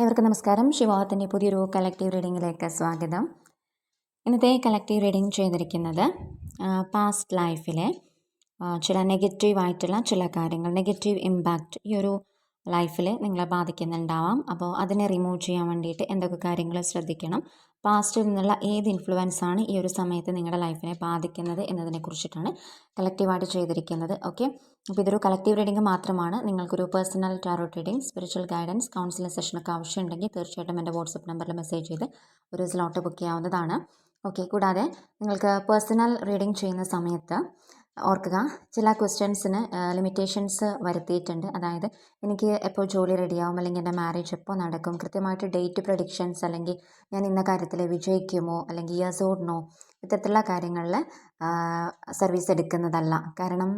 ഏവർക്കും നമസ്കാരം. ശിവോഹത്തിന്റെ പുതിയൊരു കളക്റ്റീവ് റീഡിങ്ങിലേക്ക് സ്വാഗതം. ഇന്നത്തെ കളക്റ്റീവ് റീഡിങ് ചെയ്തിരിക്കുന്നത് പാസ്റ്റ് ലൈഫിലെ ചില നെഗറ്റീവായിട്ടുള്ള ചില കാര്യങ്ങൾ നെഗറ്റീവ് ഇമ്പാക്റ്റ് ഈ ഒരു ലൈഫിൽ നിങ്ങളെ ബാധിക്കുന്നുണ്ടാവാം. അപ്പോൾ അതിനെ റിമൂവ് ചെയ്യാൻ വേണ്ടിയിട്ട് എന്തൊക്കെ കാര്യങ്ങൾ ശ്രദ്ധിക്കണം? പാസ്റ്റിൽ നിന്നുള്ള ഏത് ഇൻഫ്ലുവൻസ് ആണ് ഈ ഒരു സമയത്ത് നിങ്ങളുടെ ലൈഫിനെ ബാധിക്കുന്നത് എന്നതിനെ കുറിച്ചിട്ടാണ് കളക്റ്റീവായിട്ട് ചെയ്തിരിക്കുന്നത്. ഓക്കെ അപ്പോൾ ഇതൊരു കളക്റ്റീവ് റീഡിംഗ് മാത്രമാണ്. നിങ്ങൾക്കൊരു personal tarot reading spiritual guidance counselling സെഷനൊക്കെ ആവശ്യമുണ്ടെങ്കിൽ തീർച്ചയായിട്ടും എന്റെ വാട്സപ്പ് നമ്പറിൽ മെസ്സേജ് ചെയ്ത് ഒരു സ്ലോട്ട് ബുക്ക് ചെയ്യാവുന്നതാണ്. ഓക്കെ കൂടാതെ നിങ്ങൾക്ക് പേഴ്സണൽ റീഡിംഗ് ചെയ്യുന്ന സമയത്ത് ഓർക്കുക. ചില ക്വസ്റ്റ്യൻസിന് ലിമിറ്റേഷൻസ് വരുത്തിയിട്ടുണ്ട്. അതായത് എനിക്ക് എപ്പോൾ ജോലി റെഡിയാവും അല്ലെങ്കിൽ എന്റെ മാരേജ് എപ്പോൾ നടക്കും കൃത്യമായിട്ട് ഡേറ്റ് പ്രഡിക്ഷൻസ് അല്ലെങ്കിൽ ഞാൻ ഇന്ന കാര്യത്തിൽ വിജയിക്കുമോ അല്ലെങ്കിൽ യെസ് ഓർ നോ ഇത്തരത്തിലുള്ള കാര്യങ്ങളിൽ സർവീസ് എടുക്കുന്നതല്ല. കാരണം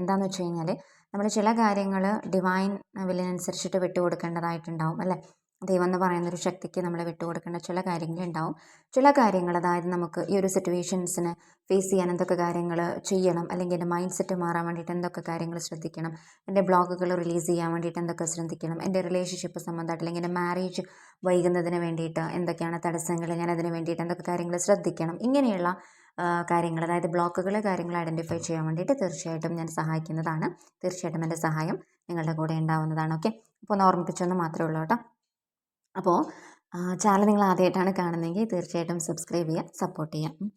എന്താണെന്ന് വെച്ച് കഴിഞ്ഞാൽ നമ്മൾ ചില കാര്യങ്ങൾ ഡിവൈൻ വില്ലിനനുസരിച്ചിട്ട് വിട്ടുകൊടുക്കേണ്ടതായിട്ടുണ്ടാവും അല്ലേ? ദൈവം എന്ന് പറയുന്ന ഒരു ശക്തിക്ക് നമ്മൾ വിട്ടുകൊടുക്കേണ്ട ചില കാര്യങ്ങളുണ്ടാവും ചില കാര്യങ്ങൾ അതായത് നമുക്ക് ഈ ഒരു സിറ്റുവേഷൻസിന് ഫേസ് ചെയ്യാൻ എന്തൊക്കെ കാര്യങ്ങൾ ചെയ്യണം അല്ലെങ്കിൽ എന്റെ മൈൻഡ് സെറ്റ് മാറാൻ വേണ്ടിയിട്ട് എന്തൊക്കെ കാര്യങ്ങൾ ശ്രദ്ധിക്കണം എന്റെ ബ്ലോഗുകൾ റിലീസ് ചെയ്യാൻ വേണ്ടിയിട്ട് എന്തൊക്കെ ശ്രദ്ധിക്കണം എന്റെ റിലേഷൻഷിപ്പ് സംബന്ധമായിട്ട് അല്ലെങ്കിൽ എന്റെ മാരേജ് വൈകുന്നതിന് വേണ്ടിയിട്ട് എന്തൊക്കെയാണ് തടസ്സങ്ങൾ ഞാൻ അതിന് വേണ്ടിയിട്ട് എന്തൊക്കെ കാര്യങ്ങൾ ശ്രദ്ധിക്കണം ഇങ്ങനെയുള്ള കാര്യങ്ങൾ അതായത് ബ്ലോക്കുകൾ കാര്യങ്ങൾ ഐഡന്റിഫൈ ചെയ്യാൻ വേണ്ടിയിട്ട് തീർച്ചയായിട്ടും ഞാൻ സഹായിക്കുന്നതാണ്. തീർച്ചയായിട്ടും എന്റെ സഹായം നിങ്ങളുടെ കൂടെ ഉണ്ടാവുന്നതാണ് ഓക്കെ അപ്പോൾ ഒന്ന് ഓർമ്മിപ്പിച്ചൊന്ന് മാത്രമേ ഉള്ളൂ കേട്ടോ. അപ്പോൾ ചാനൽ നിങ്ങൾ ആദ്യമായിട്ടാണ് കാണുന്നതെങ്കിൽ തീർച്ചയായിട്ടും സബ്സ്ക്രൈബ് ചെയ്യുക സപ്പോർട്ട് ചെയ്യുക.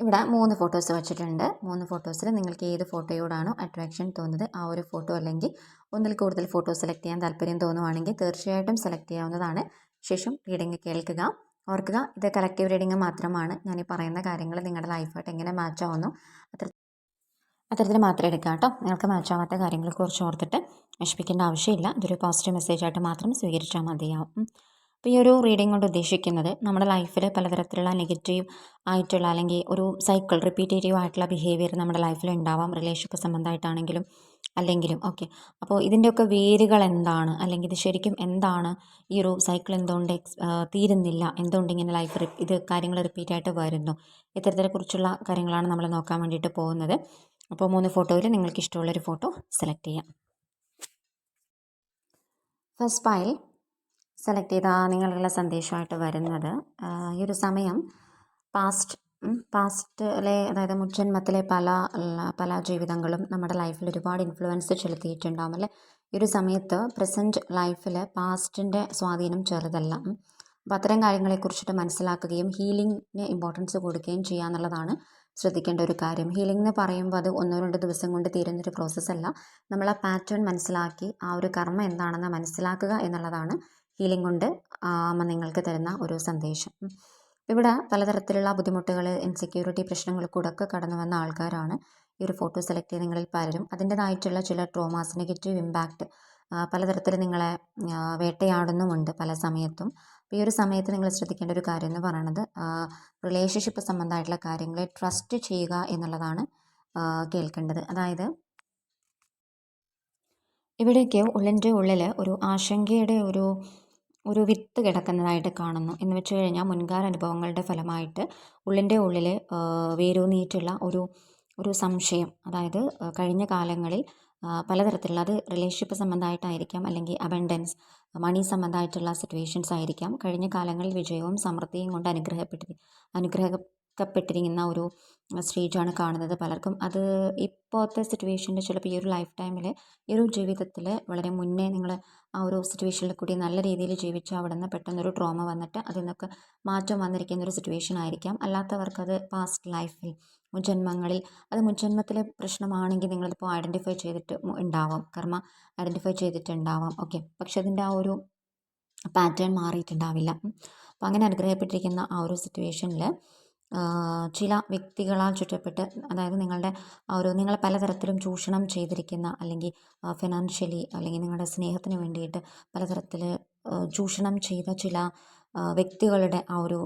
ഇവിടെ മൂന്ന് ഫോട്ടോസ് വെച്ചിട്ടുണ്ട്. മൂന്ന് ഫോട്ടോസിൽ നിങ്ങൾക്ക് ഏത് ഫോട്ടോയോടാണോ അട്രാക്ഷൻ തോന്നുന്നത് ആ ഒരു ഫോട്ടോ അല്ലെങ്കിൽ ഒന്നിൽ കൂടുതൽ ഫോട്ടോ സെലക്ട് ചെയ്യാൻ താല്പര്യം തോന്നുവാണെങ്കിൽ തീർച്ചയായിട്ടും സെലക്ട് ചെയ്യാവുന്നതാണ്. ശേഷം റീഡിങ് കേൾക്കുക ഓർക്കുക. ഇത് കളക്റ്റീവ് റീഡിങ് മാത്രമാണ്. ഞാൻ ഈ പറയുന്ന കാര്യങ്ങൾ നിങ്ങളുടെ ലൈഫായിട്ട് എങ്ങനെ മാച്ച് ആവുന്നു അത്ര അത്തരത്തിൽ മാത്രം എടുക്കുക കേട്ടോ. നിങ്ങൾക്ക് ആവാത്ത കാര്യങ്ങളെക്കുറിച്ച് ഓർത്തിട്ട് വിഷമിക്കേണ്ട ആവശ്യമില്ല. ഇതൊരു പോസിറ്റീവ് മെസ്സേജ് ആയിട്ട് മാത്രം സ്വീകരിച്ചാൽ മതിയാവും. അപ്പോൾ ഈ ഒരു റീഡിംഗ് കൊണ്ട് ഉദ്ദേശിക്കുന്നത് നമ്മുടെ ലൈഫിൽ പലതരത്തിലുള്ള നെഗറ്റീവ് ആയിട്ടുള്ള അല്ലെങ്കിൽ ഒരു സൈക്കിൾ റിപ്പീറ്റേറ്റീവ് ആയിട്ടുള്ള ബിഹേവിയർ നമ്മുടെ ലൈഫിൽ ഉണ്ടാവാം. റിലേഷൻഷിപ്പ് സംബന്ധമായിട്ടാണെങ്കിലും അല്ലെങ്കിലും. ഓക്കെ അപ്പോൾ ഇതിന്റെയൊക്കെ വേരുകൾ എന്താണ്? അല്ലെങ്കിൽ ഇത് ശരിക്കും എന്താണ്? ഈ ഒരു സൈക്കിൾ എന്തുകൊണ്ട് തീരുന്നില്ല? എന്തുകൊണ്ട് ഇങ്ങനെ ലൈഫ് ഇത് കാര്യങ്ങൾ റിപ്പീറ്റ് ആയിട്ട് വരുന്നു? ഇത്തരത്തിനെക്കുറിച്ചുള്ള കാര്യങ്ങളാണ് നമ്മൾ നോക്കാൻ വേണ്ടിയിട്ട് പോകുന്നത്. അപ്പോൾ മൂന്ന് ഫോട്ടോയിൽ നിങ്ങൾക്ക് ഇഷ്ടമുള്ളൊരു ഫോട്ടോ സെലക്ട് ചെയ്യാം. ഫസ്റ്റ് ഫയൽ സെലക്ട് ചെയ്താൽ നിങ്ങളുള്ള സന്ദേശമായിട്ട് വരുന്നത്. ഈ ഒരു സമയം പാസ്റ്റ് പാസ്റ്റിലെ അതായത് മുൻജന്മത്തിലെ പല പല ജീവിതങ്ങളും നമ്മുടെ ലൈഫിൽ ഒരുപാട് ഇൻഫ്ലുവൻസ് ചെലുത്തിയിട്ടുണ്ടാകും അല്ലേ? ഈ ഒരു സമയത്ത് പ്രസന്റ് ലൈഫിൽ പാസ്റ്റിന്റെ സ്വാധീനം ചെറുതല്ല. അപ്പോൾ അത്തരം കാര്യങ്ങളെക്കുറിച്ചിട്ട് മനസ്സിലാക്കുകയും ഹീലിങ്ങിന് ഇമ്പോർട്ടൻസ് കൊടുക്കുകയും ചെയ്യുക എന്നുള്ളതാണ് ശ്രദ്ധിക്കേണ്ട ഒരു കാര്യം. ഹീലിംഗ് എന്ന് പറയുമ്പോൾ അത് ഒന്നോ രണ്ടോ ദിവസം കൊണ്ട് തീരുന്നൊരു പ്രോസസ്സല്ല നമ്മൾ ആ പാറ്റേൺ മനസ്സിലാക്കി ആ ഒരു കർമ്മം എന്താണെന്ന് മനസ്സിലാക്കുക എന്നുള്ളതാണ് ഹീലിംഗ് കൊണ്ട് അമ്മ നിങ്ങൾക്ക് തരുന്ന ഒരു സന്ദേശം. ഇവിടെ പലതരത്തിലുള്ള ബുദ്ധിമുട്ടുകൾ ഇൻസെക്യൂരിറ്റി പ്രശ്നങ്ങൾ കൂടെ ഒക്കെ കടന്നു വന്ന ആൾക്കാരാണ്. ഈ ഒരു ഫോട്ടോ സെലക്ട് ചെയ്ത് നിങ്ങളിൽ പലരും. അതിന്റെതായിട്ടുള്ള ചില ട്രോമാസ് നെഗറ്റീവ് ഇമ്പാക്റ്റ് പലതരത്തിൽ നിങ്ങളെ വേട്ടയാടുന്നുമുണ്ട് പല സമയത്തും. അപ്പോൾ ഈ ഒരു സമയത്ത് നിങ്ങൾ ശ്രദ്ധിക്കേണ്ട ഒരു കാര്യം എന്ന് പറയുന്നത് റിലേഷൻഷിപ്പ് സംബന്ധമായിട്ടുള്ള കാര്യങ്ങളെ ട്രസ്റ്റ് ചെയ്യുക എന്നുള്ളതാണ് കേൾക്കേണ്ടത്. അതായത് ഇവിടേക്ക് ഉള്ളിന്റെ ഉള്ളിൽ ഒരു ആശങ്കയുടെ ഒരു ഒരു വിത്ത് കിടക്കുന്നതായിട്ട് കാണുന്നു. എന്ന് വെച്ച് കഴിഞ്ഞാൽ മുൻകാല അനുഭവങ്ങളുടെ ഫലമായിട്ട് ഉള്ളിന്റെ ഉള്ളിൽ വേരൂന്നിയിട്ടുള്ള ഒരു ഒരു സംശയം. അതായത് കഴിഞ്ഞ കാലങ്ങളിൽ പലതരത്തിലുള്ള അത് റിലേഷൻഷിപ്പ് സംബന്ധമായിട്ടായിരിക്കാം അല്ലെങ്കിൽ അബൻഡൻസ് മണി സംബന്ധമായിട്ടുള്ള സിറ്റുവേഷൻസ് ആയിരിക്കാം. കഴിഞ്ഞ കാലങ്ങളിൽ വിജയവും സമൃദ്ധിയും കൊണ്ട് അനുഗ്രഹപ്പെട്ടി അനുഗ്രഹിക്കപ്പെട്ടിരിക്കുന്ന ഒരു സ്റ്റേജാണ് കാണുന്നത് പലർക്കും. അത് ഇപ്പോഴത്തെ സിറ്റുവേഷനിൽ ചിലപ്പോൾ ഈ ഒരു ലൈഫ് ടൈമിൽ ഈ ഒരു ജീവിതത്തിൽ വളരെ മുന്നേ നിങ്ങൾ ആ ഒരു സിറ്റുവേഷനിൽ കൂടി നല്ല രീതിയിൽ ജീവിച്ച് അവിടെ നിന്ന് പെട്ടെന്നൊരു ട്രോമ വന്നിട്ട് അതിൽ നിന്നൊക്കെ മാറ്റം വന്നിരിക്കുന്ന ഒരു സിറ്റുവേഷൻ ആയിരിക്കാം. അല്ലാത്തവർക്കത് പാസ്റ്റ് ലൈഫിൽ മുൻജന്മങ്ങളിൽ അത് മുൻജന്മത്തിലെ പ്രശ്നമാണെങ്കിൽ നിങ്ങളിപ്പോൾ ഐഡന്റിഫൈ ചെയ്തിട്ട് ഉണ്ടാവാം കർമ്മ ഐഡന്റിഫൈ ചെയ്തിട്ടുണ്ടാവാം. ഓക്കെ പക്ഷെ അതിന്റെ ആ ഒരു പാറ്റേൺ മാറിയിട്ടുണ്ടാവില്ല. അപ്പം അങ്ങനെ അനുഗ്രഹപ്പെട്ടിരിക്കുന്ന ആ ഒരു സിറ്റുവേഷനിൽ ചില വ്യക്തികളാൽ ചുറ്റപ്പെട്ട് അതായത് നിങ്ങളുടെ ആ ഒരു നിങ്ങളെ പലതരത്തിലും ചൂഷണം ചെയ്തിരിക്കുന്ന അല്ലെങ്കിൽ ഫിനാൻഷ്യലി അല്ലെങ്കിൽ നിങ്ങളുടെ സ്നേഹത്തിന് വേണ്ടിയിട്ട് പലതരത്തിൽ ചൂഷണം ചെയ്ത ചില വ്യക്തികളുടെ ആ ഒരു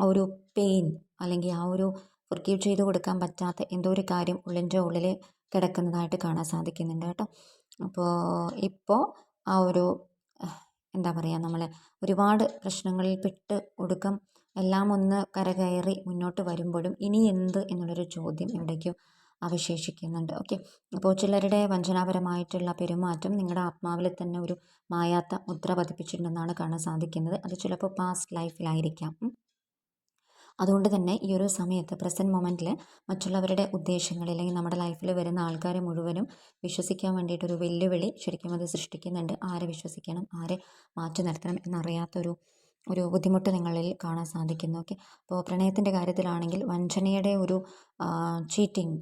ഒരു പെയിൻ അല്ലെങ്കിൽ ആ ഒരു ഫൊർഗീവ് ചെയ്ത് കൊടുക്കാൻ പറ്റാത്ത എന്തോ ഒരു കാര്യം ഉള്ളിന്റെ ഉള്ളിൽ കിടക്കുന്നതായിട്ട് കാണാൻ സാധിക്കുന്നുണ്ട് കേട്ടോ. അപ്പോൾ ഇപ്പോൾ ആ ഒരു എന്താ പറയുക നമ്മൾ ഒരുപാട് പ്രശ്നങ്ങളിൽ പെട്ട് ഒടുക്കം എല്ലാം ഒന്ന് കരകയറി മുന്നോട്ട് വരുമ്പോഴും ഇനി എന്ത് എന്നുള്ളൊരു ചോദ്യം എവിടേക്കും അവശേഷിക്കുന്നുണ്ട്. ഓക്കെ. അപ്പോൾ ചിലരുടെ വഞ്ചനാപരമായിട്ടുള്ള പെരുമാറ്റം നിങ്ങളുടെ ആത്മാവിൽ തന്നെ ഒരു മായാത്ത മുദ്ര പതിപ്പിച്ചിട്ടുണ്ടെന്നാണ് കാണാൻ സാധിക്കുന്നത്. അത് ചിലപ്പോൾ പാസ്റ്റ് ലൈഫിലായിരിക്കാം അതുകൊണ്ട് തന്നെ ഈ ഒരു സമയത്ത് പ്രസന്റ് മൊമെന്റിൽ മറ്റുള്ളവരുടെ ഉദ്ദേശങ്ങൾ അല്ലെങ്കിൽ നമ്മുടെ ലൈഫിൽ വരുന്ന ആൾക്കാരെ മുഴുവനും വിശ്വസിക്കാൻ വേണ്ടിയിട്ടൊരു വെല്ലുവിളി ശരിക്കും അത് സൃഷ്ടിക്കുന്നുണ്ട്. ആരെ വിശ്വസിക്കണം ആരെ മാറ്റി നിർത്തണം എന്നറിയാത്തൊരു ഒരു ബുദ്ധിമുട്ട് നിങ്ങളിൽ കാണാൻ സാധിക്കുന്നു. ഓക്കെ അപ്പോൾ പ്രണയത്തിന്റെ കാര്യത്തിലാണെങ്കിൽ വഞ്ചനയുടെ ഒരു ചീറ്റിംഗ്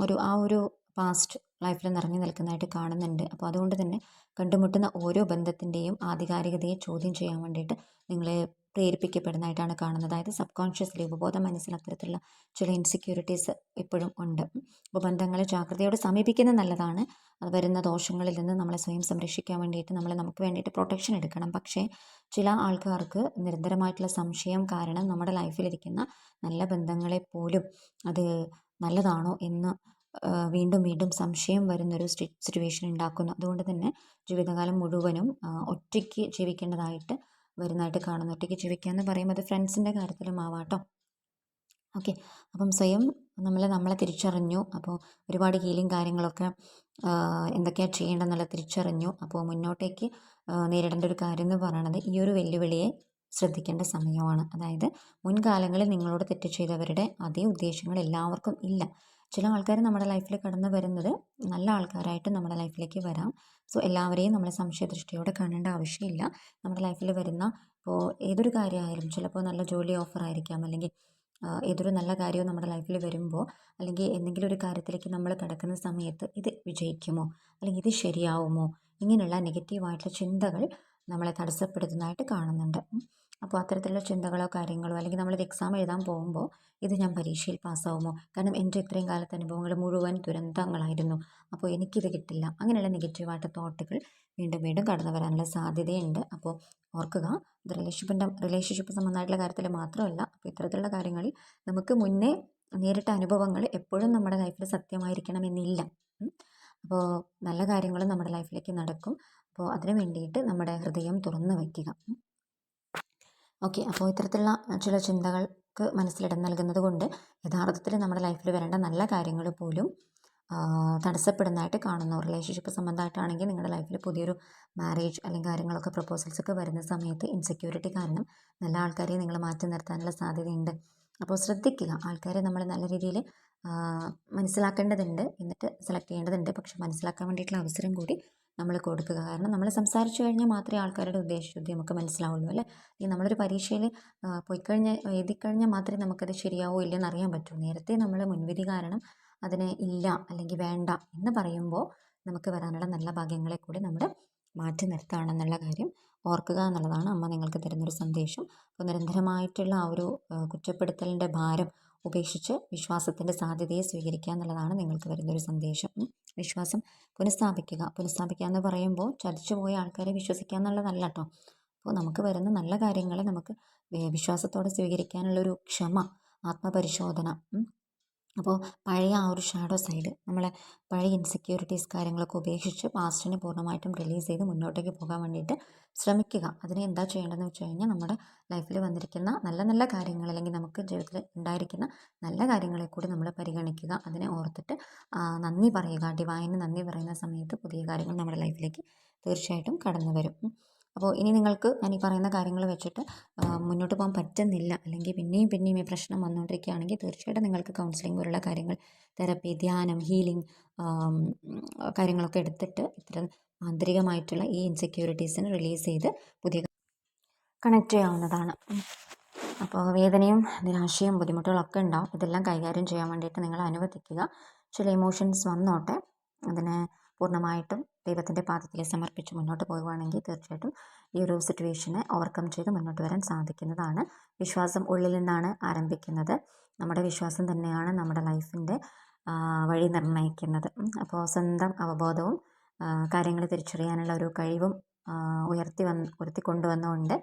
ഒരു ആ ഒരു പാസ്റ്റ് ലൈഫിൽ നിറഞ്ഞു നിൽക്കുന്നതായിട്ട് കാണുന്നുണ്ട്. അപ്പോൾ അതുകൊണ്ട് തന്നെ കണ്ടുമുട്ടുന്ന ഓരോ ബന്ധത്തിന്റെയും ആധികാരികതയെ ചോദ്യം ചെയ്യാൻ വേണ്ടിയിട്ട് നിങ്ങളെ പ്രേരിപ്പിക്കപ്പെടുന്നതായിട്ടാണ് കാണുന്നത്. അതായത് സബ് കോൺഷ്യസ്ലി ഉപബോധ മനസ്സിൽ അത്തരത്തിലുള്ള ചില ഇൻസെക്യൂരിറ്റീസ് ഇപ്പോഴും ഉണ്ട്. അപ്പോൾ ബന്ധങ്ങളെ ജാഗ്രതയോടെ സമീപിക്കുന്നത് നല്ലതാണ്. അത് വരുന്ന ദോഷങ്ങളിൽ നിന്ന് നമ്മളെ സ്വയം സംരക്ഷിക്കാൻ വേണ്ടിയിട്ട് നമ്മൾ നമുക്ക് വേണ്ടിയിട്ട് പ്രൊട്ടക്ഷൻ എടുക്കണം. പക്ഷേ ചില ആൾക്കാർക്ക് നിരന്തരമായിട്ടുള്ള സംശയം കാരണം നമ്മുടെ ലൈഫിലിരിക്കുന്ന നല്ല ബന്ധങ്ങളെ പോലും അത് നല്ലതാണോ എന്ന് വീണ്ടും വീണ്ടും സംശയം വരുന്നൊരു സിറ്റുവേഷൻ ഉണ്ടാക്കുന്നു. അതുകൊണ്ട് തന്നെ ജീവിതകാലം മുഴുവനും ഒറ്റയ്ക്ക് ജീവിക്കേണ്ടതായിട്ട് വരുന്നതായിട്ട് കാണുന്നു. ഒറ്റയ്ക്ക് ജീവിക്കുക എന്ന് പറയുമ്പോൾ അത് ഫ്രണ്ട്സിന്റെ കാര്യത്തിലും ആവാട്ടോ ഓക്കെ. അപ്പം സ്വയം നമ്മൾ നമ്മളെ തിരിച്ചറിഞ്ഞു. അപ്പോൾ ഒരുപാട് ഹീലിംഗ് കാര്യങ്ങളൊക്കെ എന്തൊക്കെയാണ് ചെയ്യേണ്ടതെന്നുള്ള തിരിച്ചറിഞ്ഞു. അപ്പോൾ മുന്നോട്ടേക്ക് നേരിടേണ്ട ഒരു കാര്യം എന്ന് പറയുന്നത് ഈ ഒരു വെല്ലുവിളിയെ ശ്രദ്ധിക്കേണ്ട സമയമാണ്. അതായത് മുൻകാലങ്ങളിൽ നിങ്ങളോട് തെറ്റ് ചെയ്തവരുടെ അതേ ഉദ്ദേശങ്ങൾ എല്ലാവർക്കും ഇല്ല. ചില ആൾക്കാർ നമ്മുടെ ലൈഫിൽ കടന്നു വരുന്നത് നല്ല ആൾക്കാരായിട്ട് നമ്മുടെ ലൈഫിലേക്ക് വരാം. സോ എല്ലാവരെയും നമ്മൾ സംശയദൃഷ്ടിയോടെ കാണേണ്ട ആവശ്യമില്ല. നമ്മുടെ ലൈഫിൽ വരുന്ന ഇപ്പോൾ ഏതൊരു കാര്യമായാലും ചിലപ്പോൾ നല്ല ജോലി ഓഫർ ആയിരിക്കാം അല്ലെങ്കിൽ ഏതൊരു നല്ല കാര്യവും നമ്മുടെ ലൈഫിൽ വരുമ്പോൾ അല്ലെങ്കിൽ എന്തെങ്കിലും ഒരു കാര്യത്തിലേക്ക് നമ്മൾ കിടക്കുന്ന സമയത്ത് ഇത് വിജയിക്കുമോ? അല്ലെങ്കിൽ ഇത് ശരിയാവുമോ? ഇങ്ങനെയുള്ള നെഗറ്റീവായിട്ടുള്ള ചിന്തകൾ നമ്മളെ തടസ്സപ്പെടുത്തുന്നതായിട്ട് കാണുന്നുണ്ട്. അപ്പോൾ അത്തരത്തിലുള്ള ചിന്തകളോ കാര്യങ്ങളോ അല്ലെങ്കിൽ നമ്മളൊരു എക്സാം എഴുതാൻ പോകുമ്പോൾ ഇത് ഞാൻ പരീക്ഷയിൽ പാസ്സാവുമോ? കാരണം എന്റെ ഇത്രയും കാലത്തെ അനുഭവങ്ങൾ മുഴുവൻ ദുരന്തങ്ങളായിരുന്നു. അപ്പോൾ എനിക്കിത് കിട്ടില്ല. അങ്ങനെയുള്ള നെഗറ്റീവായിട്ട് തോട്ടുകൾ വീണ്ടും വീണ്ടും കടന്നു വരാനുള്ള സാധ്യതയുണ്ട്. അപ്പോൾ ഓർക്കുക ഇത് റിലേഷൻഷിപ്പിന്റെ റിലേഷൻഷിപ്പ് സംബന്ധമായിട്ടുള്ള കാര്യത്തിൽ മാത്രമല്ല അപ്പോൾ ഇത്തരത്തിലുള്ള കാര്യങ്ങളിൽ നമുക്ക് മുന്നേ നേരിട്ട അനുഭവങ്ങൾ എപ്പോഴും നമ്മുടെ ലൈഫിൽ സത്യമായിരിക്കണമെന്നില്ല അപ്പോൾ നല്ല കാര്യങ്ങളും നമ്മുടെ ലൈഫിലേക്ക് നടക്കും. അപ്പോൾ അതിനു വേണ്ടിയിട്ട് നമ്മുടെ ഹൃദയം തുറന്നു വയ്ക്കുക. ഓക്കെ അപ്പോൾ ഇത്തരത്തിലുള്ള ചില ചിന്തകൾക്ക് മനസ്സിലിടം നൽകുന്നത് കൊണ്ട് യഥാർത്ഥത്തിൽ നമ്മുടെ ലൈഫിൽ വരേണ്ട നല്ല കാര്യങ്ങൾ പോലും തടസ്സപ്പെടുന്നതായിട്ട് കാണുന്നു. റിലേഷൻഷിപ്പ് സംബന്ധമായിട്ടാണെങ്കിൽ നിങ്ങളുടെ ലൈഫിൽ പുതിയൊരു മാരേജ് അല്ലെങ്കിൽ കാര്യങ്ങളൊക്കെ പ്രപ്പോസൽസൊക്കെ വരുന്ന സമയത്ത് ഇൻസെക്യൂരിറ്റി കാരണം നല്ല ആൾക്കാരെ നിങ്ങൾ മാറ്റി നിർത്താനുള്ള സാധ്യതയുണ്ട്. അപ്പോൾ ശ്രദ്ധിക്കുക ആൾക്കാരെ നമ്മൾ നല്ല രീതിയിൽ മനസ്സിലാക്കേണ്ടതുണ്ട്. എന്നിട്ട് സെലക്ട് ചെയ്യേണ്ടതുണ്ട്. പക്ഷെ മനസ്സിലാക്കാൻ വേണ്ടിയിട്ടുള്ള അവസരം കൂടി നമ്മൾ കൊടുക്കുക. കാരണം നമ്മൾ സംസാരിച്ചു കഴിഞ്ഞാൽ മാത്രമേ ആൾക്കാരുടെ ഉദ്ദേശശുദ്ധി നമുക്ക് മനസ്സിലാവുള്ളൂ അല്ലേ? ഈ നമ്മളൊരു പരീക്ഷയിൽ പോയിക്കഴിഞ്ഞാൽ എഴുതിക്കഴിഞ്ഞാൽ മാത്രമേ നമുക്കത് ശരിയാവോ ഇല്ലെന്ന് അറിയാൻ പറ്റൂ. നേരത്തെ നമ്മൾ മുൻവിധി കാരണം അതിനെ ഇല്ല അല്ലെങ്കിൽ വേണ്ട എന്ന് പറയുമ്പോൾ നമുക്ക് വരാനുള്ള നല്ല ഭാഗ്യങ്ങളെ കൂടി നമ്മൾ മാറ്റി നിർത്തുകയാണെന്നുള്ള കാര്യം ഓർക്കുക എന്നുള്ളതാണ് അമ്മ നിങ്ങൾക്ക് തരുന്നൊരു സന്ദേശം. അപ്പോൾ നിരന്തരമായിട്ടുള്ള ആ ഒരു കുറ്റപ്പെടുത്തലിന്റെ ഭാരം ഉപേക്ഷിച്ച് വിശ്വാസത്തിന്റെ സാധ്യതയെ സ്വീകരിക്കുക എന്നുള്ളതാണ് നിങ്ങൾക്ക് വരുന്നൊരു സന്ദേശം. വിശ്വാസം പുനഃസ്ഥാപിക്കുക. പുനഃസ്ഥാപിക്കുക എന്ന് പറയുമ്പോൾ ചതിച്ചു പോയ ആൾക്കാരെ വിശ്വസിക്കുക എന്നുള്ളതല്ല കേട്ടോ അപ്പോൾ നമുക്ക് വരുന്ന നല്ല കാര്യങ്ങളെ നമുക്ക് വിശ്വാസത്തോടെ സ്വീകരിക്കാനുള്ളൊരു ക്ഷമ ആത്മപരിശോധന അപ്പോൾ പഴയ ആ ഒരു ഷാഡോ സൈഡ് നമ്മളെ പഴയ ഇൻസെക്യൂരിറ്റീസ് കാര്യങ്ങളൊക്കെ ഉപേക്ഷിച്ച് പാസ്റ്റിനെ പൂർണമായിട്ടും റിലീസ് ചെയ്ത് മുന്നോട്ടേക്ക് പോകാൻ വേണ്ടിയിട്ട് ശ്രമിക്കുക. അതിന് എന്താ ചെയ്യേണ്ടതെന്ന് വെച്ച് കഴിഞ്ഞാൽ നമ്മുടെ ലൈഫിൽ വന്നിരിക്കുന്ന നല്ല നല്ല കാര്യങ്ങൾ അല്ലെങ്കിൽ നമുക്ക് ജീവിതത്തിൽ ഉണ്ടായിരിക്കുന്ന നല്ല കാര്യങ്ങളെ കൂടി നമ്മൾ പരിഗണിക്കുക. അതിനെ ഓർത്തിട്ട് നന്ദി പറയുക. ഡിവൈന് നന്ദി പറയുന്ന സമയത്ത് പുതിയ കാര്യങ്ങൾ നമ്മുടെ ലൈഫിലേക്ക് തീർച്ചയായിട്ടും കടന്നു വരും. അപ്പോൾ ഇനി നിങ്ങൾക്ക് ഞാൻ ഈ പറയുന്ന കാര്യങ്ങൾ വെച്ചിട്ട് മുന്നോട്ട് പോകാൻ പറ്റുന്നില്ല. അല്ലെങ്കിൽ പിന്നെയും പിന്നെയും ഈ പ്രശ്നം വന്നുകൊണ്ടിരിക്കുകയാണെങ്കിൽ തീർച്ചയായിട്ടും നിങ്ങൾക്ക് കൗൺസിലിംഗ് പോലുള്ള കാര്യങ്ങൾ തെറപ്പി ധ്യാനം ഹീലിംഗ് കാര്യങ്ങളൊക്കെ എടുത്തിട്ട് ഇത്തരം ആന്തരികമായിട്ടുള്ള ഈ ഇൻസെക്യൂരിറ്റീസിനെ റിലീസ് ചെയ്ത് പുതിയ കണക്ട് ചെയ്യാവുന്നതാണ്. അപ്പോൾ വേദനയും നിരാശയും ബുദ്ധിമുട്ടുകളൊക്കെ ഉണ്ടാവും. ഇതെല്ലാം കൈകാര്യം ചെയ്യാൻ വേണ്ടിയിട്ട് നിങ്ങൾ അനുവദിക്കുക. ചില ഇമോഷൻസ് വന്നോട്ടെ. അതിനെ പൂർണമായിട്ടും ദൈവത്തിന്റെ പാദത്തിൽ സമർപ്പിച്ച് മുന്നോട്ട് പോകുകയാണെങ്കിൽ തീർച്ചയായിട്ടും ഈ ഒരു സിറ്റുവേഷനെ ഓവർകം ചെയ്ത് മുന്നോട്ട് വരാൻ സാധിക്കുന്നതാണ്. വിശ്വാസം ഉള്ളിൽ നിന്നാണ് ആരംഭിക്കുന്നത്. നമ്മുടെ വിശ്വാസം തന്നെയാണ് നമ്മുടെ ലൈഫിന്റെ വഴി നിർണയിക്കുന്നത്. അപ്പോൾ സ്വന്തം അവബോധവും കാര്യങ്ങൾ തിരിച്ചറിയാനുള്ള ഒരു കഴിവും ഉയർത്തി വന്ന് ഉയർത്തി കൊണ്ടുവന്നുകൊണ്ട്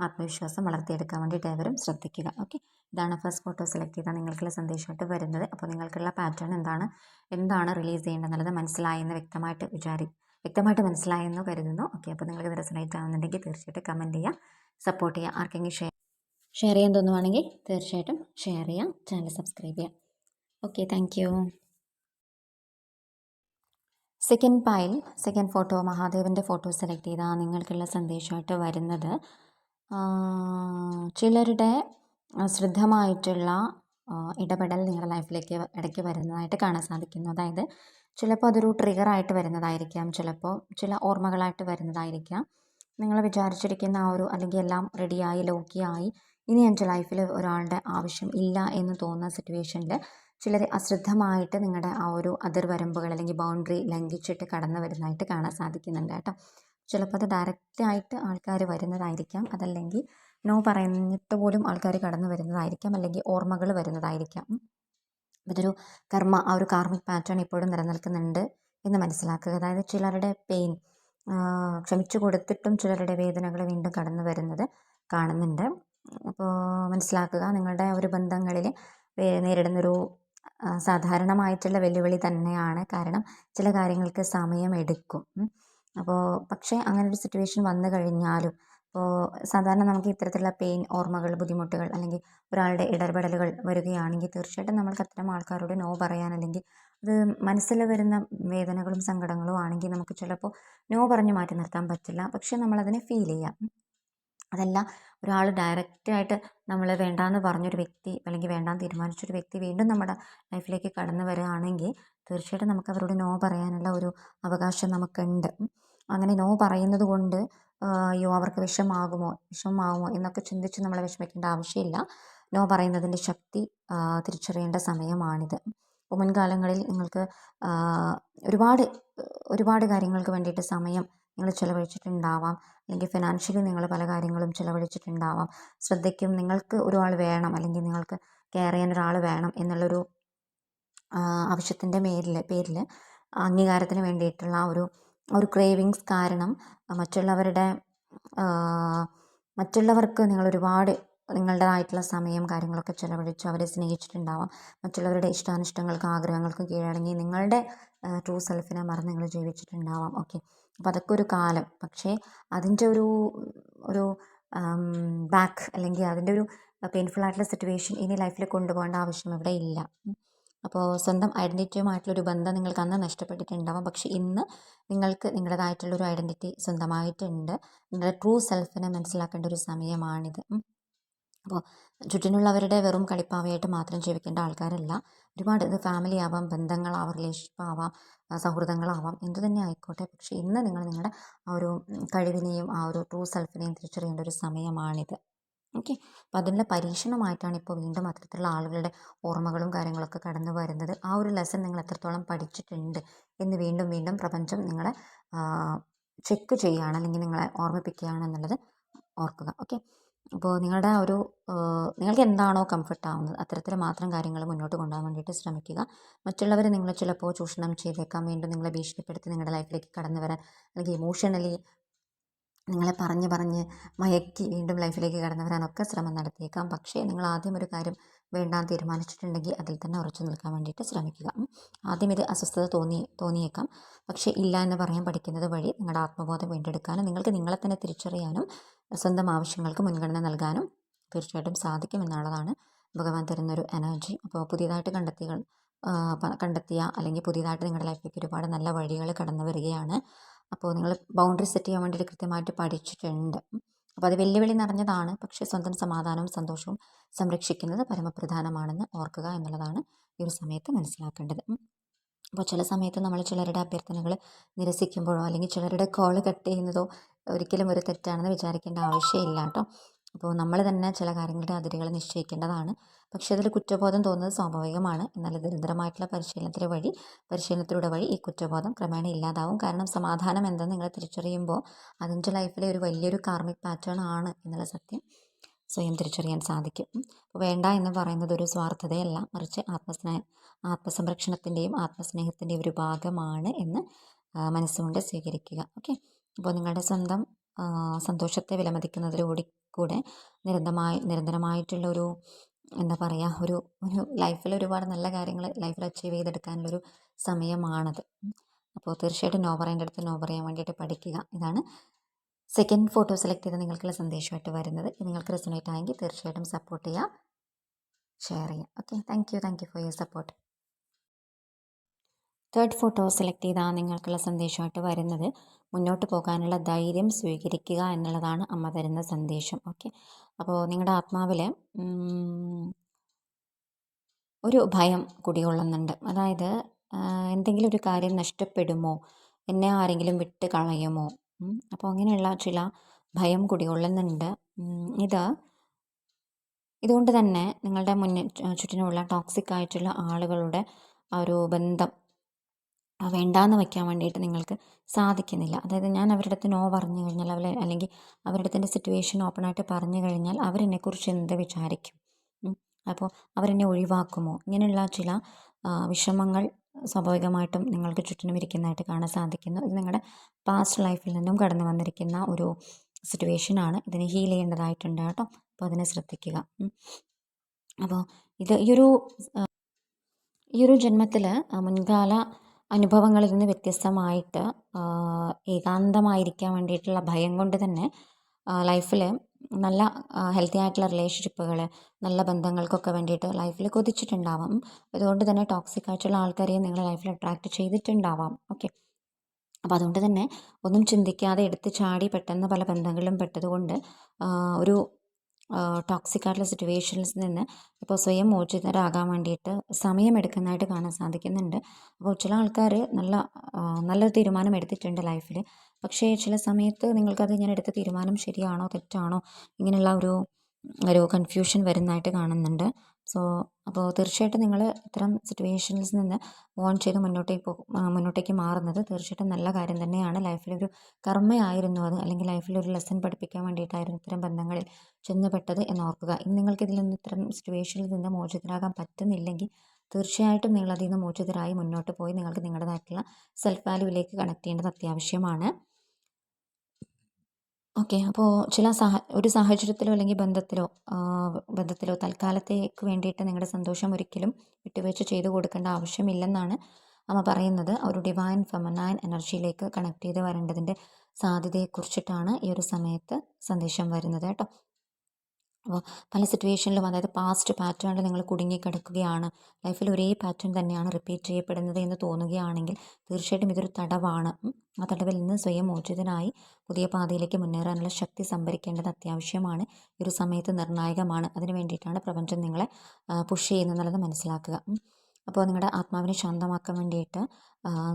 ആത്മവിശ്വാസം വളർത്തിയെടുക്കാൻ വേണ്ടിയിട്ട് ഏവരും ശ്രദ്ധിക്കുക. ഓക്കെ? ഇതാണ് ഫസ്റ്റ് ഫോട്ടോ സെലക്ട് ചെയ്താൽ നിങ്ങൾക്കുള്ള സന്ദേശമായിട്ട് വരുന്നത്. അപ്പോൾ നിങ്ങൾക്കുള്ള പാറ്റേൺ എന്താണ്? എന്താണ് റിലീസ് ചെയ്യേണ്ടതെന്നുള്ളത് മനസ്സിലായെന്ന് വ്യക്തമായിട്ട് വിചാരി വ്യക്തമായിട്ട് മനസ്സിലായെന്ന് കരുതുന്നു. ഓക്കെ? അപ്പോൾ നിങ്ങൾക്ക് ഇത് ആവുന്നുണ്ടെങ്കിൽ തീർച്ചയായിട്ടും കമന്റ് ചെയ്യുക സപ്പോർട്ട് ചെയ്യുക ആർക്കെങ്കിലും ഷെയർ ഷെയർ ചെയ്യാൻ തോന്നുവാണെങ്കിൽ തീർച്ചയായിട്ടും ഷെയർ ചെയ്യാം ചാനൽ സബ്സ്ക്രൈബ് ചെയ്യുക okay? Thank you second file second photo മഹാദേവന്റെ ഫോട്ടോ സെലക്ട് ചെയ്താൽ നിങ്ങൾക്കുള്ള സന്ദേശമായിട്ട് വരുന്നത് ചിലരുടെ ശ്രദ്ധമായിട്ടുള്ള ആ, ഇടപെടൽ നിങ്ങളുടെ ലൈഫിലേക്ക് ഇടയ്ക്ക് വരുന്നതായിട്ട് കാണാൻ സാധിക്കുന്നു. അതായത് ചിലപ്പോൾ അതൊരു ട്രിഗറായിട്ട് വരുന്നതായിരിക്കാം. ചിലപ്പോൾ ചില ഓർമ്മകളായിട്ട് വരുന്നതായിരിക്കാം. നിങ്ങൾ വിചാരിച്ചിരിക്കുന്ന ആ ഒരു അല്ലെങ്കിൽ എല്ലാം റെഡിയായി ലോക്കിയായി ഇനി എന്റെ ലൈഫിൽ ഒരാളുടെ ആവശ്യം ഇല്ല എന്ന് തോന്നുന്ന സിറ്റുവേഷനിൽ ചിലർ അശ്രദ്ധമായിട്ട് നിങ്ങളുടെ ആ ഒരു അതിർവരമ്പുകൾ അല്ലെങ്കിൽ ബൗണ്ടറി ലംഘിച്ചിട്ട് കടന്നു വരുന്നതായിട്ട് കാണാൻ സാധിക്കുന്നുണ്ട് കേട്ടോ. ചിലപ്പോൾ അത് ഡയറക്റ്റ് ആയിട്ട് ആൾക്കാർ വരുന്നതായിരിക്കാം. അതല്ലെങ്കിൽ നോ പറഞ്ഞിട്ട് പോലും ആൾക്കാർ കടന്നു വരുന്നതായിരിക്കാം. അല്ലെങ്കിൽ ഓർമ്മകൾ വരുന്നതായിരിക്കാം. ഇതൊരു കർമ്മ ആ ഒരു കാർമിക് പാറ്റേൺ ഇപ്പോഴും നിലനിൽക്കുന്നുണ്ട് എന്ന് മനസ്സിലാക്കുക. അതായത് ചിലരുടെ പെയിൻ ക്ഷമിച്ചു കൊടുത്തിട്ടും ചിലരുടെ വേദനകൾ വീണ്ടും കടന്നു വരുന്നത് കാണുന്നുണ്ട്. അപ്പോൾ മനസ്സിലാക്കുക നിങ്ങളുടെ ഒരു ബന്ധങ്ങളിൽ നേരിടുന്നൊരു സാധാരണമായിട്ടുള്ള വെല്ലുവിളി തന്നെയാണ്. കാരണം ചില കാര്യങ്ങൾക്ക് സമയമെടുക്കും. അപ്പോൾ പക്ഷേ അങ്ങനെ ഒരു സിറ്റുവേഷൻ വന്നു കഴിഞ്ഞാലും ഇപ്പോൾ സാധാരണ നമുക്ക് ഇത്തരത്തിലുള്ള പെയിൻ ഓർമ്മകൾ ബുദ്ധിമുട്ടുകൾ അല്ലെങ്കിൽ ഒരാളുടെ ഇടപെടലുകൾ വരികയാണെങ്കിൽ തീർച്ചയായിട്ടും നമ്മൾക്ക് അത്തരം ആൾക്കാരോട് നോ പറയാൻ അല്ലെങ്കിൽ അത് മനസ്സിൽ വരുന്ന വേദനകളും സങ്കടങ്ങളും ആണെങ്കിൽ നമുക്ക് ചിലപ്പോൾ നോ പറഞ്ഞ് മാറ്റി നിർത്താൻ പറ്റില്ല പക്ഷേ നമ്മളതിനെ ഫീൽ ചെയ്യാം. അതല്ല ഒരാൾ ഡയറക്റ്റായിട്ട് നമ്മൾ വേണ്ടാന്ന് പറഞ്ഞൊരു വ്യക്തി അല്ലെങ്കിൽ വേണ്ടാന്ന് തീരുമാനിച്ചൊരു വ്യക്തി വീണ്ടും നമ്മുടെ ലൈഫിലേക്ക് കടന്നു വരികയാണെങ്കിൽ തീർച്ചയായിട്ടും നമുക്ക് അവരോട് നോ പറയാനുള്ള ഒരു അവകാശം നമുക്കുണ്ട്. അങ്ങനെ നോ പറയുന്നത് കൊണ്ട് അയ്യോ അവർക്ക് വിഷമാകുമോ വിഷമാകുമോ എന്നൊക്കെ ചിന്തിച്ച് നമ്മൾ വിഷമിക്കേണ്ട ആവശ്യമില്ല. നോ പറയുന്നതിന്റെ ശക്തി തിരിച്ചറിയേണ്ട സമയമാണിത്. അപ്പോൾ മുൻകാലങ്ങളിൽ നിങ്ങൾക്ക് ഒരുപാട് ഒരുപാട് കാര്യങ്ങൾക്ക് വേണ്ടിയിട്ട് സമയം നിങ്ങൾ ചിലവഴിച്ചിട്ടുണ്ടാവാം. അല്ലെങ്കിൽ ഫിനാൻഷ്യലി നിങ്ങൾ പല കാര്യങ്ങളും ചിലവഴിച്ചിട്ടുണ്ടാവാം. ശ്രദ്ധയ്ക്കും നിങ്ങൾക്ക് ഒരാൾ വേണം അല്ലെങ്കിൽ നിങ്ങൾക്ക് കെയർ ചെയ്യാൻ ഒരാൾ വേണം എന്നുള്ളൊരു ആവശ്യത്തിന്റെ മേരിൽ പേരിൽ അംഗീകാരത്തിന് വേണ്ടിയിട്ടുള്ള ഒരു ഒരു ക്രേവിങ്സ് കാരണം മറ്റുള്ളവരുടെ മറ്റുള്ളവർക്ക് നിങ്ങൾ ഒരുപാട് നിങ്ങളുടേതായിട്ടുള്ള സമയം കാര്യങ്ങളൊക്കെ ചിലവഴിച്ചു അവരെ സ്നേഹിച്ചിട്ടുണ്ടാവാം. മറ്റുള്ളവരുടെ ഇഷ്ടാനിഷ്ടങ്ങൾക്കും ആഗ്രഹങ്ങൾക്കും കീഴടങ്ങി നിങ്ങളുടെ ട്രൂ സെൽഫിനെ മറന്ന് നിങ്ങൾ ജീവിച്ചിട്ടുണ്ടാവാം. ഓക്കെ അപ്പോൾ അതൊക്കെ ഒരു കാലം. പക്ഷേ അതിന്റെ ഒരു ഒരു ബാക്ക് അല്ലെങ്കിൽ അതിന്റെ ഒരു പെയിൻഫുൾ ആയിട്ടുള്ള സിറ്റുവേഷൻ ഇനി ലൈഫിൽ കൊണ്ടുപോകേണ്ട ആവശ്യം ഇവിടെ ഇല്ല. അപ്പോൾ സ്വന്തം ഐഡന്റിറ്റിയുമായിട്ടുള്ളൊരു ബന്ധം നിങ്ങൾക്ക് അന്ന് നഷ്ടപ്പെട്ടിട്ടുണ്ടാവാം. പക്ഷേ ഇന്ന് നിങ്ങൾക്ക് നിങ്ങളുടേതായിട്ടുള്ളൊരു ഐഡന്റിറ്റി സ്വന്തമായിട്ടുണ്ട്. നിങ്ങളുടെ ട്രൂ സെൽഫിനെ മനസ്സിലാക്കേണ്ട ഒരു സമയമാണിത്. അപ്പോൾ ചുറ്റിനുള്ളവരുടെ വെറും കളിപ്പാവയായിട്ട് മാത്രം ജീവിക്കേണ്ട ആൾക്കാരല്ല. ഒരുപാട് ഇത് ഫാമിലി ആവാം ബന്ധങ്ങളാവാം റിലേഷൻഷിപ്പ് ആവാം സൗഹൃദങ്ങളാവാം എന്തു തന്നെ ആയിക്കോട്ടെ. പക്ഷേ ഇന്ന് നിങ്ങൾ നിങ്ങളുടെ ആ ഒരു കഴിവിനെയും ആ ഒരു ട്രൂ സെൽഫിനെയും തിരിച്ചറിയേണ്ട ഒരു സമയമാണിത്. ഓക്കെ. അപ്പോൾ അതിനുള്ള പരീക്ഷണമായിട്ടാണ് ഇപ്പോൾ വീണ്ടും അത്തരത്തിലുള്ള ആളുകളുടെ ഓർമ്മകളും കാര്യങ്ങളൊക്കെ കടന്നു വരുന്നത്. ആ ഒരു ലെസൺ നിങ്ങൾ എത്രത്തോളം പഠിച്ചിട്ടുണ്ട് എന്ന് വീണ്ടും വീണ്ടും പ്രപഞ്ചം നിങ്ങളെ ചെക്ക് ചെയ്യുകയാണ് അല്ലെങ്കിൽ നിങ്ങളെ ഓർമ്മിപ്പിക്കുകയാണ് എന്നുള്ളത് ഓർക്കുക. ഓക്കെ. അപ്പോൾ നിങ്ങളുടെ ഒരു നിങ്ങൾക്ക് എന്താണോ കംഫർട്ട് ആവുന്നത് അത്തരത്തിൽ മാത്രം കാര്യങ്ങൾ മുന്നോട്ട് കൊണ്ടുപോകാൻ വേണ്ടിയിട്ട് ശ്രമിക്കുക. മറ്റുള്ളവർ നിങ്ങളെ ചിലപ്പോൾ ചൂഷണം ചെയ്തേക്കാം വീണ്ടും നിങ്ങളെ ഭീഷണിപ്പെടുത്തി നിങ്ങളുടെ ലൈഫിലേക്ക് കടന്നു വരാൻ അല്ലെങ്കിൽ ഇമോഷണലി നിങ്ങളെ പറഞ്ഞ് പറഞ്ഞ് മയക്കി വീണ്ടും ലൈഫിലേക്ക് കടന്നു വരാനൊക്കെ ശ്രമം നടത്തിയേക്കാം. പക്ഷേ നിങ്ങൾ ആദ്യം ഒരു കാര്യം വേണ്ടാൻ തീരുമാനിച്ചിട്ടുണ്ടെങ്കിൽ അതിൽ തന്നെ ഉറച്ചു നിൽക്കാൻ വേണ്ടിയിട്ട് ശ്രമിക്കുക. ആദ്യം ഇത് അസ്വസ്ഥത തോന്നി തോന്നിയേക്കാം. പക്ഷേ ഇല്ല എന്ന് പറയാൻ പഠിക്കുന്നത് വഴി നിങ്ങളുടെ ആത്മബോധം വീണ്ടെടുക്കാനും നിങ്ങൾക്ക് നിങ്ങളെ തന്നെ തിരിച്ചറിയാനും സ്വന്തം ആവശ്യങ്ങൾക്ക് മുൻഗണന നൽകാനും തീർച്ചയായിട്ടും സാധിക്കും എന്നുള്ളതാണ് ഭഗവാൻ തരുന്നൊരു എനർജി. അപ്പോൾ പുതിയതായിട്ട് കണ്ടെത്തികൾ ആ, കണ്ടെത്തിയ അല്ലെങ്കിൽ പുതിയതായിട്ട് നിങ്ങളുടെ ലൈഫിലേക്ക് ഒരുപാട് നല്ല വഴികൾ കടന്നു വരികയാണ്. അപ്പോൾ നിങ്ങൾ ബൗണ്ടറി സെറ്റ് ചെയ്യാൻ വേണ്ടിയിട്ട് കൃത്യമായിട്ട് പഠിച്ചിട്ടുണ്ട്. അപ്പോൾ അത് വെല്ലുവിളി നിറഞ്ഞതാണ്. പക്ഷേ സ്വന്തം സമാധാനവും സന്തോഷവും സംരക്ഷിക്കുന്നത് പരമപ്രധാനമാണെന്ന് ഓർക്കുക എന്നുള്ളതാണ് ഈ ഒരു സമയത്ത് മനസ്സിലാക്കേണ്ടത്. അപ്പോൾ ചില സമയത്ത് നമ്മൾ ചിലരുടെ അഭ്യർത്ഥനകൾ നിരസിക്കുമ്പോഴോ അല്ലെങ്കിൽ ചിലരുടെ കോൾ കട്ട് ചെയ്യുന്നതോ ഒരിക്കലും ഒരു തെറ്റാണെന്ന് വിചാരിക്കേണ്ട ആവശ്യമില്ല കേട്ടോ. അപ്പോൾ നമ്മൾ തന്നെ ചില കാര്യങ്ങളുടെ അതിരുകൾ നിശ്ചയിക്കേണ്ടതാണ്. പക്ഷേ അതിൽ കുറ്റബോധം തോന്നുന്നത് സ്വാഭാവികമാണ്. എന്നാൽ ദരിദ്രമായിട്ടുള്ള പരിശീലനത്തിലെ വഴി പരിശീലനത്തിലൂടെ വഴി ഈ കുറ്റബോധം ക്രമേണ ഇല്ലാതാവും. കാരണം സമാധാനം എന്തെന്ന് നിങ്ങൾ തിരിച്ചറിയുമ്പോൾ അതിന്റെ ലൈഫിലെ ഒരു വലിയൊരു കാർമിക് പാറ്റേൺ ആണ് എന്നുള്ള സത്യം സ്വയം തിരിച്ചറിയാൻ സാധിക്കും. അപ്പോൾ വേണ്ട എന്ന് പറയുന്നത് ഒരു സ്വാർത്ഥതയല്ല. മറിച്ച് ആത്മസ്നേഹ ആത്മസംരക്ഷണത്തിന്റെയും ആത്മസ്നേഹത്തിന്റെയും ഒരു ഭാഗമാണ് എന്ന് മനസ്സുകൊണ്ട് സ്വീകരിക്കുക. ഓക്കെ. അപ്പോൾ നിങ്ങളുടെ സ്വന്തം സന്തോഷത്തെ വിലമതിക്കുന്നതിലൂടെ കൂടെ നിരന്തരമായി നിരന്തരമായിട്ടുള്ള ഒരു എന്താ പറയുക ഒരു ഒരു ലൈഫിൽ ഒരുപാട് നല്ല കാര്യങ്ങൾ ലൈഫിൽ അച്ചീവ് ചെയ്തെടുക്കാനുള്ളൊരു സമയമാണത്. അപ്പോൾ തീർച്ചയായിട്ടും നോ പറയേണ്ട അടുത്ത് നോ പറയാൻ വേണ്ടിയിട്ട് പഠിക്കുക. ഇതാണ് സെക്കൻഡ് ഫോട്ടോ സെലക്ട് ചെയ്ത് നിങ്ങൾക്കുള്ള സന്ദേശമായിട്ട് വരുന്നത്. നിങ്ങൾക്ക് റെസണേറ്റ് ആയെങ്കിൽ തീർച്ചയായിട്ടും സപ്പോർട്ട് ചെയ്യുക ഷെയർ ചെയ്യുക okay thank you thank you for your support third photo select ചെയ്താൽ നിങ്ങൾക്കുള്ള സന്ദേശമായിട്ട് വരുന്നത്. മുന്നോട്ട് പോകാനുള്ള ധൈര്യം സ്വീകരിക്കുക എന്നുള്ളതാണ് അമ്മ തരുന്ന സന്ദേശം. ഓക്കെ അപ്പോൾ നിങ്ങളുടെ ആത്മാവിൽ ഒരു ഭയം കുടികൊള്ളുന്നുണ്ട് അതായത് എന്തെങ്കിലും ഒരു കാര്യം നഷ്ടപ്പെടുമോ? എന്നെ ആരെങ്കിലും വിട്ട് കളയുമോ? അപ്പോൾ അങ്ങനെയുള്ള ചില ഭയം കുടികൊള്ളുന്നുണ്ട് ഇത് ഇതുകൊണ്ട് തന്നെ നിങ്ങളുടെ മുന്നിൽ ചുറ്റിനുമുള്ള ടോക്സിക് ആയിട്ടുള്ള ആളുകളുടെ ആ ഒരു ബന്ധം വേണ്ടാന്ന് വയ്ക്കാൻ വേണ്ടിയിട്ട് നിങ്ങൾക്ക് സാധിക്കുന്നില്ല. അതായത് ഞാൻ അവരുടെ അടുത്ത് നോ പറഞ്ഞു കഴിഞ്ഞാൽ അവർ അല്ലെങ്കിൽ അവരുടെ അടുത്ത് സിറ്റുവേഷൻ ഓപ്പണായിട്ട് പറഞ്ഞു കഴിഞ്ഞാൽ അവരെന്നെക്കുറിച്ച് എന്ത് വിചാരിക്കും? അപ്പോൾ അവരെന്നെ ഒഴിവാക്കുമോ? ഇങ്ങനെയുള്ള ചില വിഷമങ്ങൾ സ്വാഭാവികമായിട്ടും നിങ്ങൾക്ക് ചുറ്റിനും ഇരിക്കുന്നതായിട്ട് കാണാൻ സാധിക്കുന്നു. ഇത് നിങ്ങളുടെ പാസ്റ്റ് ലൈഫിൽ നിന്നും കടന്നു വന്നിരിക്കുന്ന ഒരു സിറ്റുവേഷനാണ് ഇതിനെ ഹീൽ ചെയ്യേണ്ടതായിട്ടുണ്ട് കേട്ടോ. അപ്പോൾ അതിനെ ശ്രദ്ധിക്കുക. അപ്പോൾ ഇത് ഈ ഒരു ഈ ഒരു ജന്മത്തിൽ മുൻകാല അനുഭവങ്ങളിൽ നിന്ന് വ്യത്യസ്തമായിട്ട് ഏകാന്തമായിരിക്കാൻ വേണ്ടിയിട്ടുള്ള ഭയം കൊണ്ട് തന്നെ ലൈഫിൽ നല്ല ഹെൽത്തി ആയിട്ടുള്ള റിലേഷൻഷിപ്പുകൾ നല്ല ബന്ധങ്ങൾക്കൊക്കെ വേണ്ടിയിട്ട് ലൈഫിൽ കൊതിച്ചിട്ടുണ്ടാവാം. അതുകൊണ്ട് തന്നെ ടോക്സിക് ആയിട്ടുള്ള ആൾക്കാരെയും നിങ്ങളുടെ ലൈഫിൽ അട്രാക്റ്റ് ചെയ്തിട്ടുണ്ടാവാം. ഓക്കെ അപ്പോൾ അതുകൊണ്ട് തന്നെ ഒന്നും ചിന്തിക്കാതെ എടുത്ത് ചാടി പെട്ടെന്ന് പല ബന്ധങ്ങളിലും പെട്ടതുകൊണ്ട് ഒരു ടോക്സിക് ആയിട്ടുള്ള സിറ്റുവേഷൻസിൽ നിന്ന് ഇപ്പോൾ സ്വയം മോചിതരാകാൻ വേണ്ടിയിട്ട് സമയമെടുക്കുന്നതായിട്ട് കാണാൻ സാധിക്കുന്നുണ്ട്. അപ്പോൾ ചില ആൾക്കാർ നല്ല നല്ലൊരു തീരുമാനം എടുത്തിട്ടുണ്ട് ലൈഫിൽ പക്ഷേ ചില സമയത്ത് നിങ്ങൾക്കത് ഞാൻ എടുത്ത തീരുമാനം ശരിയാണോ തെറ്റാണോ ഇങ്ങനെയുള്ള ഒരു ഒരു കൺഫ്യൂഷൻ വരുന്നതായിട്ട് കാണുന്നുണ്ട്. സോ അപ്പോൾ തീർച്ചയായിട്ടും നിങ്ങൾ ഇത്തരം സിറ്റുവേഷൻസിൽ നിന്ന് ഓൺ ചെയ്ത് മുന്നോട്ടേക്ക് മുന്നോട്ടേക്ക് മാറുന്നത് തീർച്ചയായിട്ടും നല്ല കാര്യം തന്നെയാണ്. ലൈഫിലൊരു കർമ്മയായിരുന്നു അത്. അല്ലെങ്കിൽ ലൈഫിലൊരു ലെസൺ പഠിപ്പിക്കാൻ വേണ്ടിയിട്ടായിരുന്നു ഇത്തരം ബന്ധങ്ങളിൽ ചെന്നപ്പെട്ടത് എന്ന് ഓർക്കുക. ഇനി നിങ്ങൾക്ക് ഇതിൽ നിന്ന് ഇത്തരം സിറ്റുവേഷനിൽ നിന്ന് മോചിതരാകാൻ പറ്റുന്നില്ലെങ്കിൽ തീർച്ചയായിട്ടും നിങ്ങൾ അതിൽ നിന്ന് മോചിതരായി മുന്നോട്ട് പോയി നിങ്ങൾക്ക് നിങ്ങളുടേതായിട്ടുള്ള സെൽഫ് വാല്യൂവിലേക്ക് കണക്ട് ചെയ്യേണ്ടത് അത്യാവശ്യമാണ്. ഓക്കെ. അപ്പോൾ ചില സാഹ ഒരു സാഹചര്യത്തിലോ അല്ലെങ്കിൽ ബന്ധത്തിലോ ബന്ധത്തിലോ തൽക്കാലത്തേക്ക് വേണ്ടിയിട്ട് നിങ്ങളുടെ സന്തോഷം ഒരിക്കലും വിട്ടുവീഴ്ച ചെയ്തു കൊടുക്കേണ്ട ആവശ്യമില്ലെന്നാണ് അമ്മ പറയുന്നത്. ഒരു ഡിവൈൻ ഫെമനൈൻ എനർജിയിലേക്ക് കണക്ട് ചെയ്ത് വരേണ്ടതിന്റെ സാധ്യതയെക്കുറിച്ചിട്ടാണ് ഈ ഒരു സമയത്ത് സന്ദേശം വരുന്നത് കേട്ടോ. അപ്പോൾ പല സിറ്റുവേഷനിലും അതായത് പാസ്റ്റ് പാറ്റേണിൽ നിങ്ങൾ കുടുങ്ങിക്കിടക്കുകയാണ്. ലൈഫിൽ ഒരേ പാറ്റേൺ തന്നെയാണ് റിപ്പീറ്റ് ചെയ്യപ്പെടുന്നത് എന്ന് തോന്നുകയാണെങ്കിൽ തീർച്ചയായിട്ടും ഇതൊരു തടവാണ്. ആ തടവിൽ നിന്ന് സ്വയം മോചിതനായി പുതിയ പാതയിലേക്ക് മുന്നേറാനുള്ള ശക്തി സംഭരിക്കേണ്ടത് അത്യാവശ്യമാണ്. ഈ ഒരു സമയത്ത് നിർണായകമാണ്. അതിന് വേണ്ടിയിട്ടാണ് പ്രപഞ്ചം നിങ്ങളെ പുഷ് ചെയ്യുന്നത് മനസ്സിലാക്കുക. അപ്പോൾ നിങ്ങളുടെ ആത്മാവിനെ ശാന്തമാക്കാൻ വേണ്ടിയിട്ട്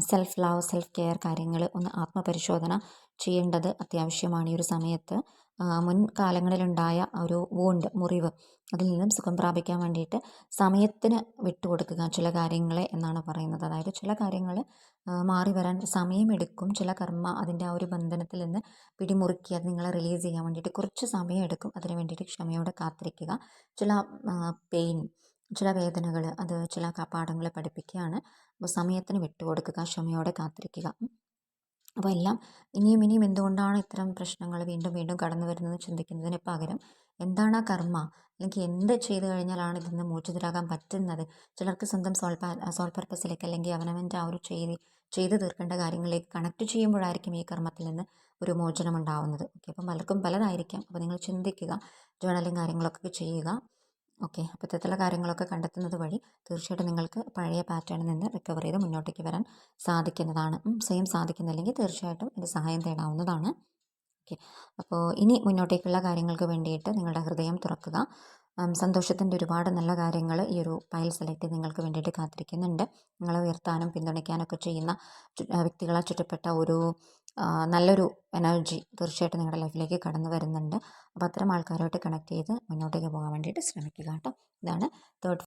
സെൽഫ് ലവ് സെൽഫ് കെയർ കാര്യങ്ങൾ ഒന്ന് ആത്മപരിശോധന ചെയ്യേണ്ടത് അത്യാവശ്യമാണ് ഈ ഒരു സമയത്ത്. മുൻകാലങ്ങളിലുണ്ടായ ഒരു വോണ്ട് മുറിവ് അതിൽ നിന്നും സുഖം പ്രാപിക്കാൻ വേണ്ടിയിട്ട് സമയത്തിന് വിട്ടുകൊടുക്കുക ചില കാര്യങ്ങളെ എന്നാണ് പറയുന്നത്. അതായത് ചില കാര്യങ്ങൾ മാറി വരാൻ സമയമെടുക്കും. ചില കർമ്മ അതിന്റെ ആ ഒരു ബന്ധനത്തിൽ നിന്ന് പിടിമുറുക്കി അത് നിങ്ങളെ റിലീസ് ചെയ്യാൻ വേണ്ടിയിട്ട് കുറച്ച് സമയം എടുക്കും. അതിന് വേണ്ടിയിട്ട് ക്ഷമയോടെ കാത്തിരിക്കുക. ചില പെയിൻ ചില വേദനകൾ അത് ചില പാഠങ്ങളെ പഠിപ്പിക്കുകയാണ്. അപ്പോൾ സമയത്തിന് വിട്ടുകൊടുക്കുക ക്ഷമയോടെ കാത്തിരിക്കുക. അപ്പോൾ എല്ലാം ഇനിയും ഇനിയും എന്തുകൊണ്ടാണ് ഇത്തരം പ്രശ്നങ്ങൾ വീണ്ടും വീണ്ടും കടന്നു വരുന്നത് ചിന്തിക്കുന്നതിന് പകരം എന്താണ് ആ കർമ്മ? അല്ലെങ്കിൽ എന്ത് ചെയ്തു കഴിഞ്ഞാലാണ് ഇതിൽ നിന്ന് മോചിതരാകാൻ പറ്റുന്നത്? ചിലർക്ക് സ്വന്തം സോൾ സോൾ പർപ്പസിലേക്ക് അല്ലെങ്കിൽ അവനവന്റെ ആ ഒരു ചെയ്ത് ചെയ്തു തീർക്കേണ്ട കാര്യങ്ങളിലേക്ക് കണക്ട് ചെയ്യുമ്പോഴായിരിക്കും ഈ കർമ്മത്തിൽ നിന്ന് ഒരു മോചനം ഉണ്ടാവുന്നത് ഓക്കെ അപ്പം പലർക്കും പലതായിരിക്കാം. അപ്പോൾ നിങ്ങൾ ചിന്തിക്കുക ജേണലും കാര്യങ്ങളൊക്കെ ചെയ്യുക. ഓക്കെ. അപ്പോൾ ഇത്തരത്തിലുള്ള കാര്യങ്ങളൊക്കെ കണ്ടെത്തുന്നത് വഴി തീർച്ചയായിട്ടും നിങ്ങൾക്ക് പഴയ പാറ്റേണിൽ നിന്ന് റിക്കവർ ചെയ്ത് മുന്നോട്ടേക്ക് വരാൻ സാധിക്കുന്നതാണ്. സെയിം സാധിക്കുന്നില്ലെങ്കിൽ തീർച്ചയായിട്ടും ഇത് സഹായം തേടാവുന്നതാണ്. ഓക്കെ. അപ്പോൾ ഇനി മുന്നോട്ടേക്കുള്ള കാര്യങ്ങൾക്ക് വേണ്ടിയിട്ട് നിങ്ങളുടെ ഹൃദയം തുറക്കുക. സന്തോഷത്തിന്റെ ഒരുപാട് നല്ല കാര്യങ്ങൾ ഈ ഒരു ഫയൽ സെലക്ട് നിങ്ങൾക്ക് വേണ്ടിയിട്ട് കാത്തിരിക്കുന്നുണ്ട്. നിങ്ങളെ ഉയർത്താനും പിന്തുണയ്ക്കാനൊക്കെ ചെയ്യുന്ന വ്യക്തികളെ ചുറ്റപ്പെട്ട ഒരു നല്ലൊരു എനർജി തീർച്ചയായിട്ടും നിങ്ങളുടെ ലൈഫിലേക്ക് കടന്നു വരുന്നുണ്ട്. അപ്പോൾ അത്തരം ആൾക്കാരുമായിട്ട് കണക്ട് ചെയ്ത് മുന്നോട്ടേക്ക് പോകാൻ വേണ്ടിയിട്ട് ശ്രമിക്കുക കേട്ടോ. ഇതാണ് തേർഡ്